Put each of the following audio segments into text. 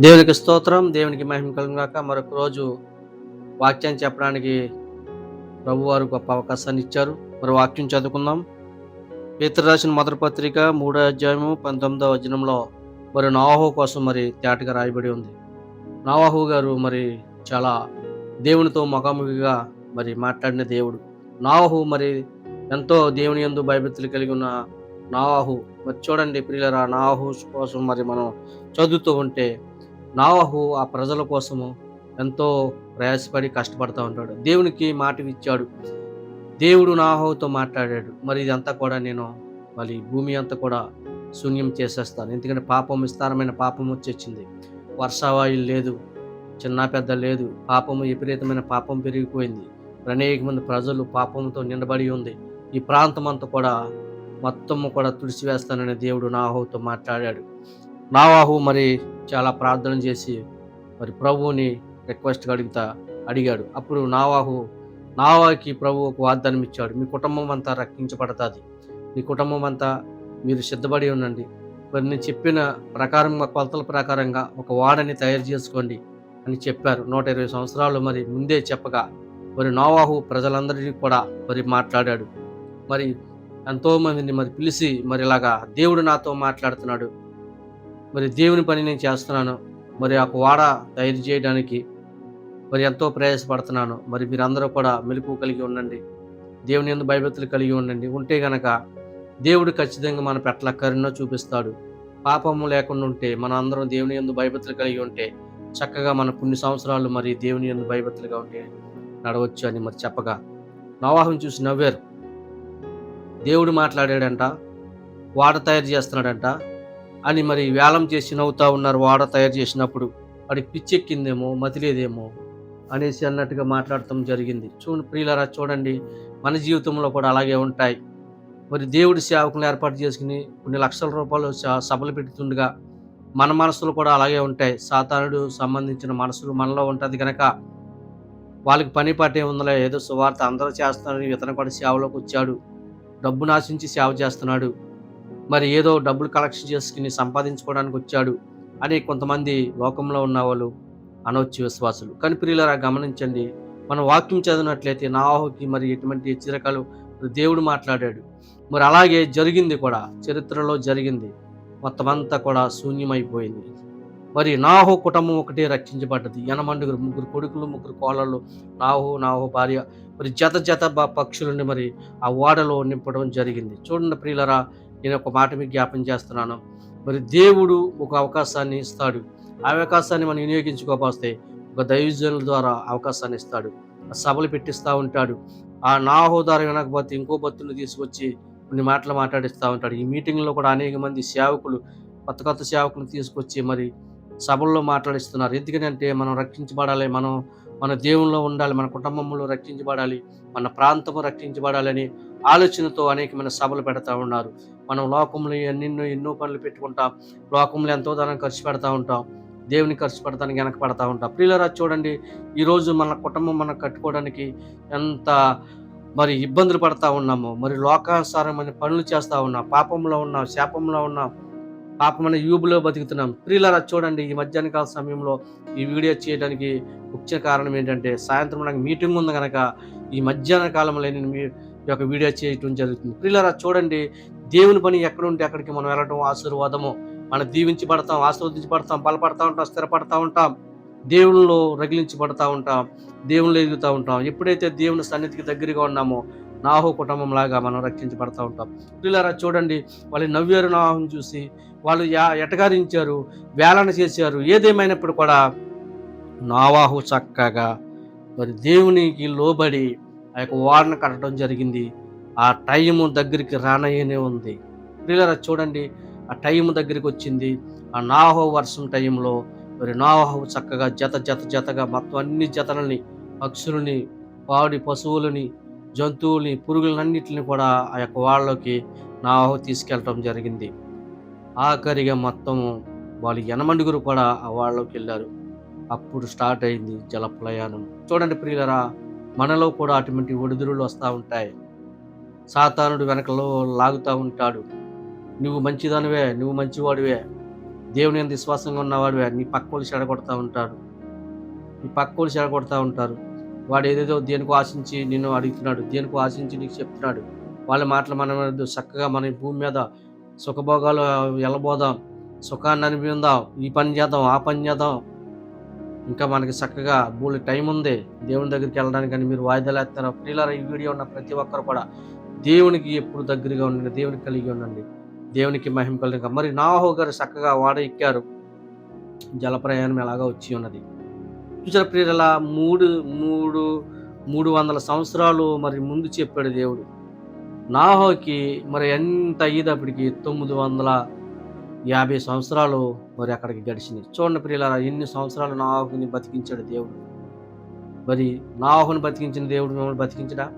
దేవునికి స్తోత్రం దేవునికి మహిమ కలుగాక మరొక రోజు వాక్యం చెప్పడానికి ప్రభువారు గొప్ప అవకాశాన్ని ఇచ్చారు. మరి వాక్యం చదువుకుందాం. పేతురు రాసిన మొదటి పత్రిక మూడో అధ్యాయము పంతొమ్మిదవ వచనంలో మరి నావాహు కోసం మరి తేటగా రాయబడి ఉంది. నావాహు గారు మరి చాలా దేవునితో ముఖాముఖిగా మరి మాట్లాడిన దేవుడు. నావాహు మరి ఎంతో దేవుని యందు భయభక్తులు కలిగి ఉన్న నావాహు. మరి చూడండి ప్రియులరా నావాహు కోసం మరి మనం చదువుతూ ఉంటే నావహు ఆ ప్రజల కోసము ఎంతో ప్రయాసపడి కష్టపడతా ఉంటాడు. దేవునికి మాట ఇచ్చాడు దేవుడు నాహోతో మాట్లాడాడు. మరి ఇదంతా కూడా నేను మరి భూమి అంతా కూడా శూన్యం చేసేస్తాను. ఎందుకంటే పాపం విస్తారమైన పాపం వచ్చేసింది. వర్షావాయులు లేదు. చిన్న పెద్ద లేదు. పాపము విపరీతమైన పాపం పెరిగిపోయింది. అనేక మంది ప్రజలు పాపంతో నిండబడి ఉంది. ఈ ప్రాంతం అంతా కూడా మొత్తము కూడా తుడిచివేస్తానని దేవుడు నాహోతో మాట్లాడాడు. నావాహు మరి చాలా ప్రార్థన చేసి మరి ప్రభువుని రిక్వెస్ట్ అడుగుతా అడిగాడు. అప్పుడు నావాహు నావాకి ప్రభు ఒక వాగ్దానం ఇచ్చాడు. మీ కుటుంబం అంతా రక్షించబడతాది. మీ కుటుంబం అంతా మీరు సిద్ధపడి ఉండండి. మరి నేను చెప్పిన ప్రకారంగా కొలతల ప్రకారంగా ఒక వాడని తయారు చేసుకోండి అని చెప్పారు. నూట ఇరవై సంవత్సరాలు మరి ముందే చెప్పగా మరి నావాహు ప్రజలందరినీ కూడా మరి మాట్లాడాడు. మరి ఎంతోమందిని మరి పిలిచి మరి ఇలాగా దేవుడు నాతో మాట్లాడుతున్నాడు. మరి దేవుని పని నేను చేస్తున్నాను. మరి ఒక వాడ తయారు చేయడానికి మరి ఎంతో ప్రయాసపడుతున్నాను. మరి మీరందరూ కూడా మెలకు కలిగి ఉండండి. దేవుని ఎందు భయభక్తులు కలిగి ఉండండి. ఉంటే గనక దేవుడు ఖచ్చితంగా మన పెట్ల కరుణ చూపిస్తాడు. పాపము లేకుండా ఉంటే మన అందరం దేవుని ఎందు భయభక్తులు కలిగి ఉంటే చక్కగా మన కొన్ని సంవత్సరాలు మరి దేవుని ఎందు భయభక్తులుగా ఉంటే నడవచ్చు అని మరి చెప్పగా. నవాహం చూసి నవ్వారు. దేవుడు మాట్లాడాడంట వాడ తయారు చేస్తున్నాడంట అని మరి వేలం చేసి నవ్వుతా ఉన్నారు వాడ తయారు చేసినప్పుడు. వాడికి పిచ్చెక్కిందేమో మతిలేదేమో అనేసి అన్నట్టుగా మాట్లాడటం జరిగింది. చూడండి ప్రియులరా చూడండి. మన జీవితంలో కూడా అలాగే ఉంటాయి. మరి దేవుడి సేవకులను ఏర్పాటు చేసుకుని కొన్ని లక్షల రూపాయలు సభలు పెడుతుండగా మన మనసులు కూడా అలాగే ఉంటాయి. సాతానుడు సంబంధించిన మనసులు మనలో ఉంటుంది కనుక వాళ్ళకి పని పాటే ఉందిలే ఏదో సువార్త అందరూ చేస్తున్నారని ఇతను కూడా సేవలోకి వచ్చాడు. డబ్బు నాశించి సేవ చేస్తున్నాడు. మరి ఏదో డబ్బులు కలెక్షన్ చేసుకుని సంపాదించుకోవడానికి వచ్చాడు అని కొంతమంది లోకంలో ఉన్న వాళ్ళు అనవచ్చు విశ్వాసులు కానీ ప్రియులరా గమనించండి మనం వాక్యం చదివినట్లయితే నాహోకి మరి ఎటువంటి హెచ్చరికలు దేవుడు మాట్లాడాడు. మరి అలాగే జరిగింది కూడా చరిత్రలో జరిగింది. మొత్తం అంతా కూడా శూన్యమైపోయింది. మరి నాహో కుటుంబం ఒకటే రక్షించబడ్డది. ఎనమండుగురు ముగ్గురు కొడుకులు ముగ్గురు కోళ్ళలు నాహో నాహో భార్య మరి జత జత బ- పక్షులని మరి ఆ ఓడలో నింపడం జరిగింది. చూడండి ప్రియులరా నేను ఒక మాట మీకు జ్ఞాపం చేస్తున్నాను. మరి దేవుడు ఒక అవకాశాన్ని ఇస్తాడు. ఆ అవకాశాన్ని మనం వినియోగించుకోపోతే ఒక దైవజనుల ద్వారా అవకాశాన్ని ఇస్తాడు. సభలు పెట్టిస్తూ ఉంటాడు. ఆ నా హోదారు వినకపోతే ఇంకో భక్తుని తీసుకొచ్చి కొన్ని మాటలు మాట్లాడిస్తూ ఉంటాడు. ఈ మీటింగ్లో కూడా అనేక మంది సేవకులు కొత్త కొత్త సేవకులు తీసుకొచ్చి మరి సభల్లో మాట్లాడిస్తున్నారు. ఎందుకంటే మనం రక్షించబడాలి. మనం మన దేవుల్లో ఉండాలి. మన కుటుంబంలో రక్షించబడాలి. మన ప్రాంతము రక్షించబడాలని ఆలోచనతో అనేకమైన సభలు పెడతా ఉన్నారు. మనం లోకంలో ఎన్నెన్నో ఎన్నో పనులు పెట్టుకుంటాం. లోకంలో ఎంతో ధనం ఖర్చు పెడతా ఉంటాం. దేవుని ఖర్చు పెడతానికి వెనక పడతా ఉంటాం. ప్రియులరా చూడండి ఈరోజు మన కుటుంబం మనం కట్టుకోవడానికి ఎంత మరి ఇబ్బందులు పడతా ఉన్నాము మరి లోకానుసారమైన పనులు చేస్తూ ఉన్నాం. పాపంలో ఉన్నాం శాపంలో ఉన్నాం పాపమైన యూబులో బతుకుతున్నాం. ప్రియులరా చూడండి ఈ మధ్యాహ్న కాల సమయంలో ఈ వీడియో చేయడానికి ముఖ్య కారణం ఏంటంటే సాయంత్రం నాకు మీటింగ్ ఉంది కనుక ఈ మధ్యాహ్న కాలంలో నేను మీ ఈ యొక్క వీడియో చేయటం జరుగుతుంది. ప్రియులరా చూడండి దేవుని పని ఎక్కడుంటే అక్కడికి మనం వెళ్ళడం ఆశీర్వాదము. మనం దీవించబడతాం ఆశీర్వదించబడతాం బలపడతా ఉంటాం స్థిరపడతా ఉంటాం దేవునిలో రగిలించబడతా ఉంటాం దేవునిలో ఎదుగుతూ ఉంటాం. ఎప్పుడైతే దేవుని సన్నిధికి దగ్గరగా ఉన్నామో నాహో కుటుంబం లాగా మనం రక్షించబడతా ఉంటాం. పిల్లరా చూడండి వాళ్ళు నవ్వారు నాహం చూసి వాళ్ళు యా ఎటగారించారు వేలన చేశారు ఏదేమైనప్పుడు కూడా నావాహు చక్కగా మరి దేవునికి లోబడి ఆ యొక్క వాడను కట్టడం జరిగింది. ఆ టైము దగ్గరికి రానయ్యనే ఉంది. పిల్లరా చూడండి. ఆ టైం దగ్గరికి వచ్చింది. ఆ నాహో వర్షం టైంలో మరి నాహో చక్కగా జత జత జతగా మొత్తం అన్ని జతలని పక్షులని పాడి పశువులని జంతువుల్ని పురుగులన్నింటిని కూడా ఆ యొక్క వాళ్ళలోకి నాహో తీసుకెళ్ళటం జరిగింది. ఆఖరిగా మొత్తము వాళ్ళు ఎనమండుగురు కూడా ఆ వాళ్ళలోకి వెళ్ళారు. అప్పుడు స్టార్ట్ అయింది జల ప్రయాణం చూడండి ప్రియులరా మనలో కూడా అటువంటి ఒడిదురులు వస్తూ ఉంటాయి. సాతానుడు వెనకలో లాగుతూ ఉంటాడు. నువ్వు మంచిదానివే నువ్వు మంచివాడివే. దేవుని ఎంత విశ్వాసంగా ఉన్నవాడివే. నీ పక్కోళ్ళు చెడగొడతా ఉంటాడు నీ పక్కోళ్ళు చెడగొడతా ఉంటారు. వాడు ఏదేదో దేనికి ఆశించి నిన్ను అడుగుతున్నాడు. దేనికి ఆశించి నీకు చెప్తున్నాడు. వాళ్ళ మాటలు మనం చక్కగా మన భూమి మీద సుఖభోగాలు వెళ్ళబోదాం సుఖాన్ని అనిపిందాం ఈ పని చేద్దాం ఆ పని చేద్దాం. ఇంకా మనకి చక్కగా భూమి టైం ఉంది. దేవుని దగ్గరికి వెళ్ళడానికి కానీ మీరు వాయిదాలు వేస్తారు? ప్రియులారా ఈ వీడియో ఉన్న ప్రతి ఒక్కరు కూడా దేవునికి ఎప్పుడు దగ్గరగా ఉండండి దేవునికి కలిగి ఉండండి. దేవునికి మహిమ కలిగి మరి నాహో గారు చక్కగా వాడ ఎక్కారు. జల ప్రయాణం ఎలాగా వచ్చి ఉన్నది. చూసారా ప్రియుల మూడు మూడు మూడు వందల సంవత్సరాలు మరి ముందు చెప్పాడు దేవుడు. నాహోకి మరి ఎంత అయ్యేటప్పటికి తొమ్మిది వందల యాభై సంవత్సరాలు మరి అక్కడికి గడిచినాయి చూడండి ప్రియులారా ఎన్ని సంవత్సరాలు నాహుని బతికించాడు దేవుడు. మరి నాహుని బతికించిన దేవుడు మిమ్మల్ని బతికించడా?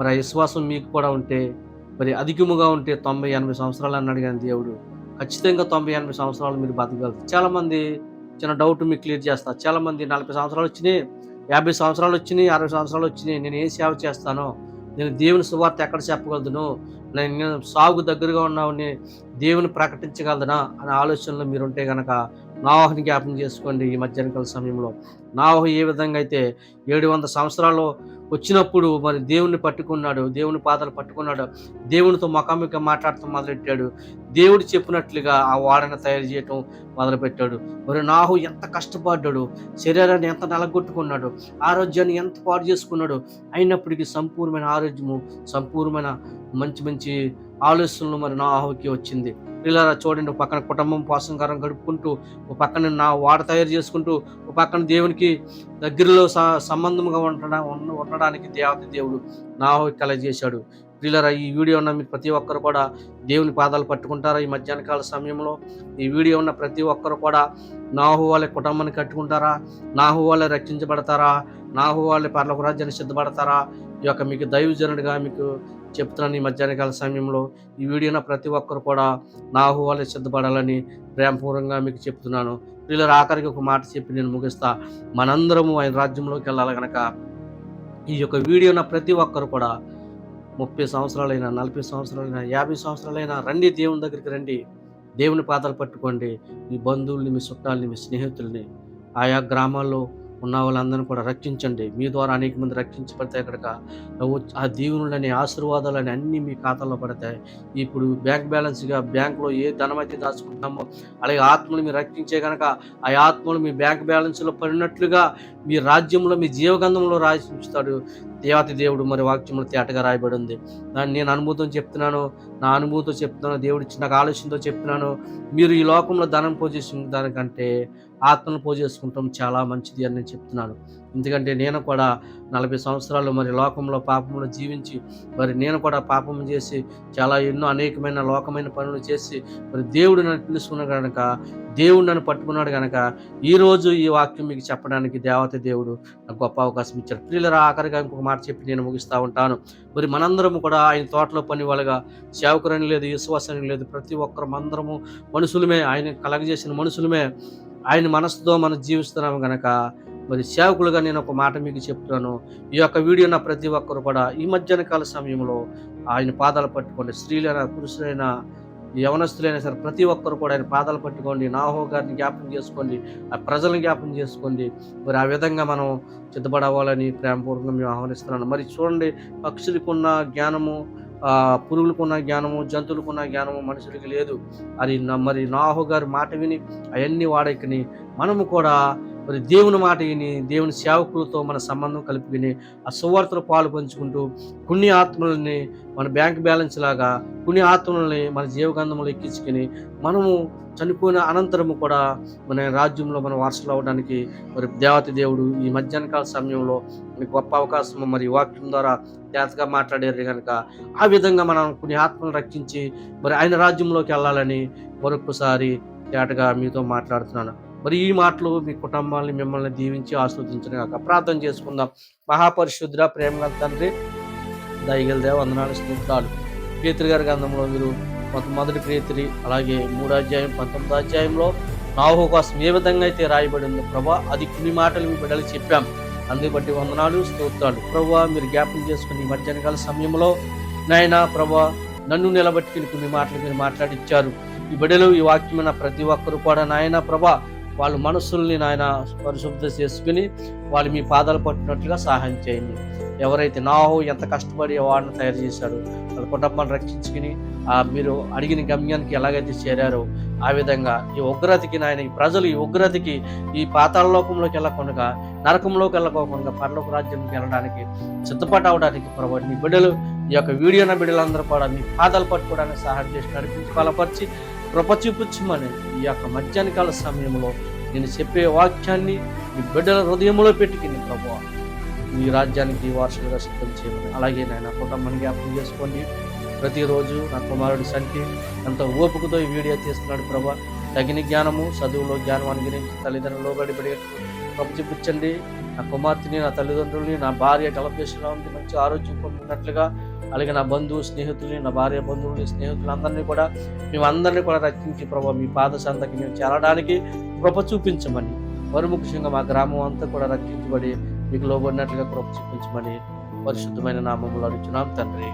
మరి ఆ విశ్వాసం మీకు కూడా ఉంటే మరి అధికముగా ఉంటే తొంభై ఎనభై సంవత్సరాలు అన్నాడు కానీ దేవుడు. ఖచ్చితంగా తొంభై ఎనభై సంవత్సరాలు మీరు బతకగలరు. చాలామంది చిన్న డౌట్ మీకు క్లియర్ చేస్తా. చాలామంది నలభై సంవత్సరాలు వచ్చినాయి యాభై సంవత్సరాలు వచ్చినాయి అరవై సంవత్సరాలు వచ్చినాయి నేను ఏ సేవ చేస్తానో నేను దేవుని సువార్త ఎక్కడ చెప్పగలను నేను నేను సాగు దగ్గరగా ఉన్నామని దేవుని ప్రకటించగలదునా అనే ఆలోచనలో మీరు ఉంటే కనుక నావహని జ్ఞాపకం చేసుకోండి ఈ మధ్యాహ్నకాల సమయంలో. నావహు ఏ విధంగా అయితే ఏడు వంద సంవత్సరాలు వచ్చినప్పుడు మరి దేవుణ్ణి పట్టుకున్నాడు దేవుని పాదాలు పట్టుకున్నాడు దేవునితో ముఖాముఖి మాట్లాడుతూ మొదలెట్టాడు దేవుడు చెప్పినట్లుగా ఆ వాడని తయారు చేయటం మొదలుపెట్టాడు. మరి నాహు ఎంత కష్టపడ్డాడు శరీరాన్ని ఎంత నలగొట్టుకున్నాడు ఆరోగ్యాన్ని ఎంత పాడు చేసుకున్నాడు అయినప్పటికీ సంపూర్ణమైన ఆరోగ్యము సంపూర్ణమైన మంచి మంచి ఆలోచనలు మరి నాహుకి వచ్చింది. పిల్లల చూడండి పక్కన కుటుంబం పోషంకారం గడుపుకుంటూ ఒక పక్కన నా వాడ తయారు చేసుకుంటూ ఒక పక్కన దేవునికి దగ్గరలో స సంబంధంగా ఉండడం ఉండడానికి దేవత దేవుడు నా కలగజేశాడు. ప్రియులరా ఈ వీడియో ఉన్న మీకు ప్రతి ఒక్కరు కూడా దేవుని పాదాలు పట్టుకుంటారా? ఈ మధ్యాహ్నకాల సమయంలో ఈ వీడియో ఉన్న ప్రతి ఒక్కరు కూడా నాహు వాళ్ళ కుటుంబాన్ని కట్టుకుంటారా? నాహు వాళ్ళే రక్షించబడతారా? నాహు వాళ్ళ పర్లకు రాజ్యాన్ని సిద్ధపడతారా? ఈ యొక్క మీకు దైవజనుడిగా మీకు చెప్తున్నాను ఈ మధ్యాహ్నకాల సమయంలో. ఈ వీడియో ఉన్న ప్రతి ఒక్కరు కూడా నాహు వాళ్ళే సిద్ధపడాలని ప్రేమపూర్వకంగా మీకు చెప్తున్నాను. వీళ్ళ ఆఖరికి ఒక మాట చెప్పి నేను ముగిస్తా. మనందరము ఆయన రాజ్యంలోకి వెళ్ళాలి కనుక ఈ యొక్క వీడియో ఉన్న ప్రతి ఒక్కరు కూడా ముప్పై సంవత్సరాలైనా నలభై సంవత్సరాలైనా యాభై సంవత్సరాలైనా రండి దేవుని దగ్గరికి రండి. దేవుని పాదాలు పట్టుకోండి. మీ బంధువుల్ని మీ చుట్టాలని మీ స్నేహితుల్ని ఆయా గ్రామాల్లో ఉన్న వాళ్ళందరినీ కూడా రక్షించండి. మీ ద్వారా అనేక మంది రక్షించబడతాయి కనుక. ఆ దీవులని ఆశీర్వాదాలని అన్నీ మీ ఖాతాలో పడతాయి. ఇప్పుడు బ్యాంక్ బ్యాలెన్స్గా బ్యాంకులో ఏ ధనం అయితే దాచుకుంటున్నామో అలాగే ఆత్మలు మీరు రక్షించే కనుక ఆ ఆత్మలు మీ బ్యాంక్ బ్యాలెన్స్లో పడినట్లుగా మీ రాజ్యంలో మీ జీవగంధంలో రాసి ఉంచుతాడు దేవతి దేవుడు. మరి వాక్యంలో తేటగా రాయబడి ఉంది. దాన్ని నేను అనుభూతం చెప్తున్నాను నా అనుభూతితో చెప్తున్నాను దేవుడు ఇచ్చిన నాకు ఆలోచనతో చెప్తున్నాను. మీరు ఈ లోకంలో ధనం పోజేసుకున్న దానికంటే ఆత్మను పోజేసుకుంటాం చాలా మంచిది అని నేను చెప్తున్నాను. ఎందుకంటే నేను కూడా నలభై సంవత్సరాలు మరి లోకంలో పాపంలో జీవించి మరి నేను కూడా పాపం చేసి చాలా ఎన్నో అనేకమైన లోకమైన పనులు చేసి మరి దేవుడు నన్ను పిలుచుకున్న కనుక దేవుడు నన్ను పట్టుకున్నాడు కనుక ఈరోజు ఈ వాక్యం మీకు చెప్పడానికి దేవత దేవుడు నాకు గొప్ప అవకాశం ఇచ్చారు పిల్లల ఆఖరిగా ఇంకొక మాట చెప్పి నేను ముగిస్తూ ఉంటాను. మరి మనందరము కూడా ఆయన తోటలో పని వాళ్ళగా సేవకురని లేదు విశ్వాసని లేదు ప్రతి ఒక్కరు అందరము మనుషులమే ఆయన కలగజేసిన మనుషులమే ఆయన మనసుతో మనం జీవిస్తున్నాము కనుక మరి సేవకులుగా నేను ఒక మాట మీకు చెప్తున్నాను. ఈ యొక్క వీడియో నా ప్రతి ఒక్కరు కూడా ఈ మధ్యాహ్న కాల సమయంలో ఆయన పాదాలు పట్టుకొని స్త్రీలైనా పురుషులైనా యవనస్తులైనా సరే ప్రతి ఒక్కరు కూడా ఆయన పాదాలు పట్టుకోండి నాహో గారిని జ్ఞాపం చేసుకోండి ఆ ప్రజలను జ్ఞాపం చేసుకోండి. మరి ఆ విధంగా మనం సిద్ధపడవాలని ప్రేమపూర్వకంగా మేము ఆహ్వానిస్తున్నాను. మరి చూడండి పక్షులకున్న జ్ఞానము పురుగులకున్న జ్ఞానము జంతువులకున్న జ్ఞానము మనుషులకి లేదు. అది మరి నాహు గారి మాట విని అవన్నీ వాడకని మనము కూడా మరి దేవుని మాట విని దేవుని సేవకులతో మన సంబంధం కలుపుకుని ఆ సువార్తలు పాలు పంచుకుంటూ కొన్ని ఆత్మలని మన బ్యాంక్ బ్యాలెన్స్ లాగా కొన్ని ఆత్మలని మన జీవగంధంలో ఎక్కించుకుని మనము చనిపోయిన అనంతరము కూడా మన రాజ్యంలో మనం వారసులు అవడానికి మరి దేవత దేవుడు ఈ మధ్యాహ్న కాల సమయంలో మీకు గొప్ప అవకాశం మరి వాక్యం ద్వారా జాగ్రత్తగా మాట్లాడారు కనుక ఆ విధంగా మనం కొన్ని ఆత్మలు రక్షించి మరి ఆయన రాజ్యంలోకి వెళ్ళాలని మరొకసారి తేటగా మీతో మాట్లాడుతున్నాను. మరి ఈ మాటలు మీ కుటుంబాన్ని మిమ్మల్ని దీవించి ఆస్వాదించిన కాక ప్రార్థన చేసుకుందాం. మహాపరిశుద్ర ప్రేమ తండ్రి దయగలదే వందనాలు స్నేహితురాలు పేతురు గారి గంధంలో మీరు మొదటి ప్రీతిరి అలాగే మూడో అధ్యాయం పంతొమ్మిదో అధ్యాయంలో నాహు కోసం ఏ విధంగా అయితే రాయబడిందో ప్రభా అది కొన్ని మాటలు మీ బిడ్డలు చెప్పాం. అందుబట్టి వందనాలు స్తోత్రాలు. ప్రభా మీరు జ్ఞాపం చేసుకుని ఈ మధ్యాహ్నకాల సమయంలో నాయన ప్రభా నన్ను నిలబెట్టుకుని కొన్ని మాటలు మీరు మాట్లాడిచ్చారు. ఈ బిడ్డలు ఈ వాక్యమైన ప్రతి ఒక్కరు కూడా నాయన ప్రభా వాళ్ళ మనస్సుల్ని నాయన పరిశుభ్రత చేసుకుని వాళ్ళు మీ పాదాలు పట్టినట్లుగా సహాయం చేయండి. ఎవరైతే నాహో ఎంత కష్టపడి వాడిని తయారు చేశాడు వాళ్ళ కుటుంబాన్ని రక్షించుకుని మీరు అడిగిన గమ్యానికి ఎలాగైతే చేరారో ఆ విధంగా ఈ ఉగ్రతకి నాయన ఈ ప్రజలు ఈ ఉగ్రతకి ఈ పాతాళ లోకంలోకి వెళ్ళకుండా నరకంలోకి వెళ్ళకోకుండా పరలోక రాజ్యంకి వెళ్ళడానికి సిద్ధపట అవడానికి ప్రభు మీ బిడ్డలు ఈ యొక్క వీడియోన బిడ్డలందరూ కూడా మీ పాదాలు పట్టుకోవడానికి సహాయం చేసి నడిపించి బలపరిచి కృప చూపించమని ఈ యొక్క మధ్యాహ్న కాల సమయంలో నేను చెప్పే వాక్యాన్ని మీ బిడ్డల హృదయంలో పెట్టుకుని ప్రభు మీ రాజ్యానికి వారసులుగా సిద్ధం చేయమని. అలాగే నాయన కుటుంబాన్ని జ్ఞాపకం చేసుకోండి. ప్రతిరోజు నా కుమారుడి సంఖ్య ఎంత ఓపికతో ఈ వీడియో తీస్తున్నాడు ప్రభా. తగిన జ్ఞానము చదువులో జ్ఞానం అనుగ్రహించి తల్లిదండ్రులు బడి ప్రభు చూపించండి. నా కుమార్తెని నా తల్లిదండ్రుల్ని నా భార్య కలపేషన్లో ఉంది మంచి ఆరోగ్యం పొందినట్లుగా అలాగే నా బంధువు స్నేహితుల్ని నా భార్య బంధువుల్ని స్నేహితులందరినీ కూడా మేమందరినీ కూడా రక్షించి ప్రభావ మీ పాద సంతకి మేము చేరడానికి కృప చూపించమని మరి ముఖ్యంగా మా గ్రామం అంతా కూడా రక్షించబడి మీకు లోబడినట్లుగా కృప చూపించమని పరిశుద్ధమైన నామములు అడుగుతున్నాం తండ్రి.